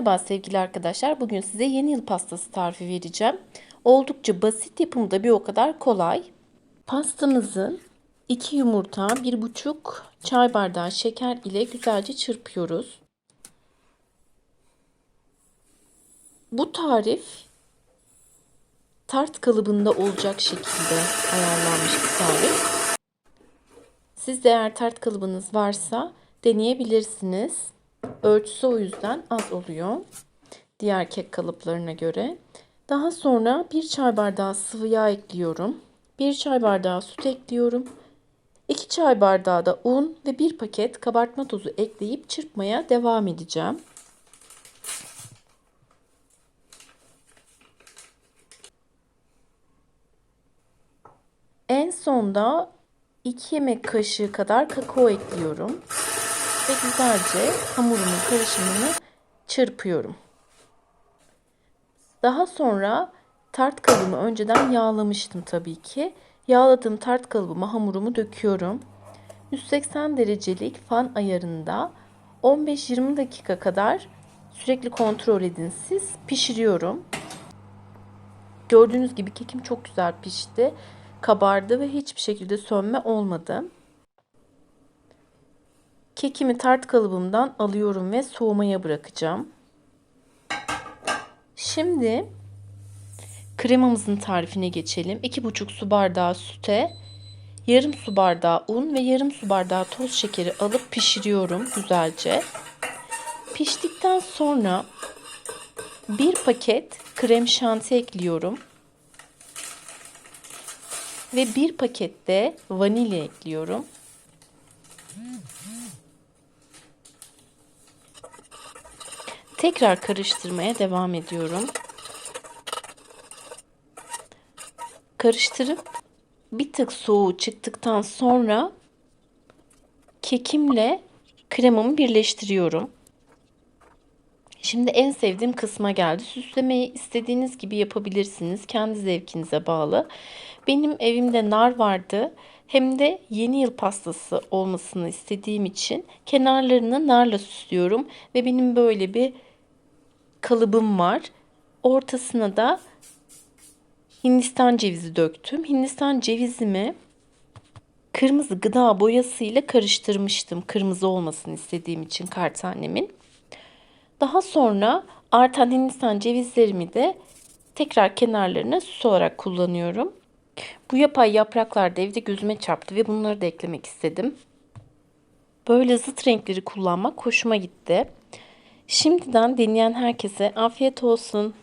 Merhaba sevgili arkadaşlar. Bugün size yeni yıl pastası tarifi vereceğim. Oldukça basit yapımı da bir o kadar kolay. Pastamızın 2 yumurta, 1,5 çay bardağı şeker ile güzelce çırpıyoruz. Bu tarif tart kalıbında olacak şekilde ayarlanmış bir tarif. Siz de eğer tart kalıbınız varsa deneyebilirsiniz. Ölçüsü o yüzden az oluyor. Diğer kek kalıplarına göre. Daha sonra bir çay bardağı sıvı yağ ekliyorum. Bir çay bardağı süt ekliyorum. 2 çay bardağı da un ve bir paket kabartma tozu ekleyip çırpmaya devam edeceğim. En sonda 2 yemek kaşığı kadar kakao ekliyorum ve güzelce hamurumun karışımını çırpıyorum. Daha sonra tart kalıbımı önceden yağlamıştım tabii ki. Yağladığım tart kalıbıma hamurumu döküyorum. 180 derecelik fan ayarında 15-20 dakika kadar sürekli kontrol edin siz. Pişiriyorum. Gördüğünüz gibi kekim çok güzel pişti. Kabardı ve hiçbir şekilde sönme olmadı. Kekimi tart kalıbımdan alıyorum ve soğumaya bırakacağım. Şimdi kremamızın tarifine geçelim. 2,5 su bardağı süte, yarım su bardağı un ve yarım su bardağı toz şekeri alıp pişiriyorum güzelce. Piştikten sonra bir paket krem şanti ekliyorum. Ve bir paket de vanilya ekliyorum. Tekrar karıştırmaya devam ediyorum. Karıştırıp bir tık soğuğu çıktıktan sonra kekimle kremamı birleştiriyorum. Şimdi en sevdiğim kısma geldi. Süslemeyi istediğiniz gibi yapabilirsiniz. Kendi zevkinize bağlı. Benim evimde nar vardı. Hem de yeni yıl pastası olmasını istediğim için kenarlarını narla süslüyorum. Ve benim böyle bir kalıbım var. Ortasına da Hindistan cevizi döktüm. Hindistan cevizimi kırmızı gıda boyasıyla karıştırmıştım. Kırmızı olmasını istediğim için kartanemin. Daha sonra artan Hindistan cevizlerimi de tekrar kenarlarına süs olarak kullanıyorum. Bu yapay yapraklar da evde gözüme çarptı ve bunları da eklemek istedim. Böyle zıt renkleri kullanmak hoşuma gitti. Şimdiden deneyen herkese afiyet olsun.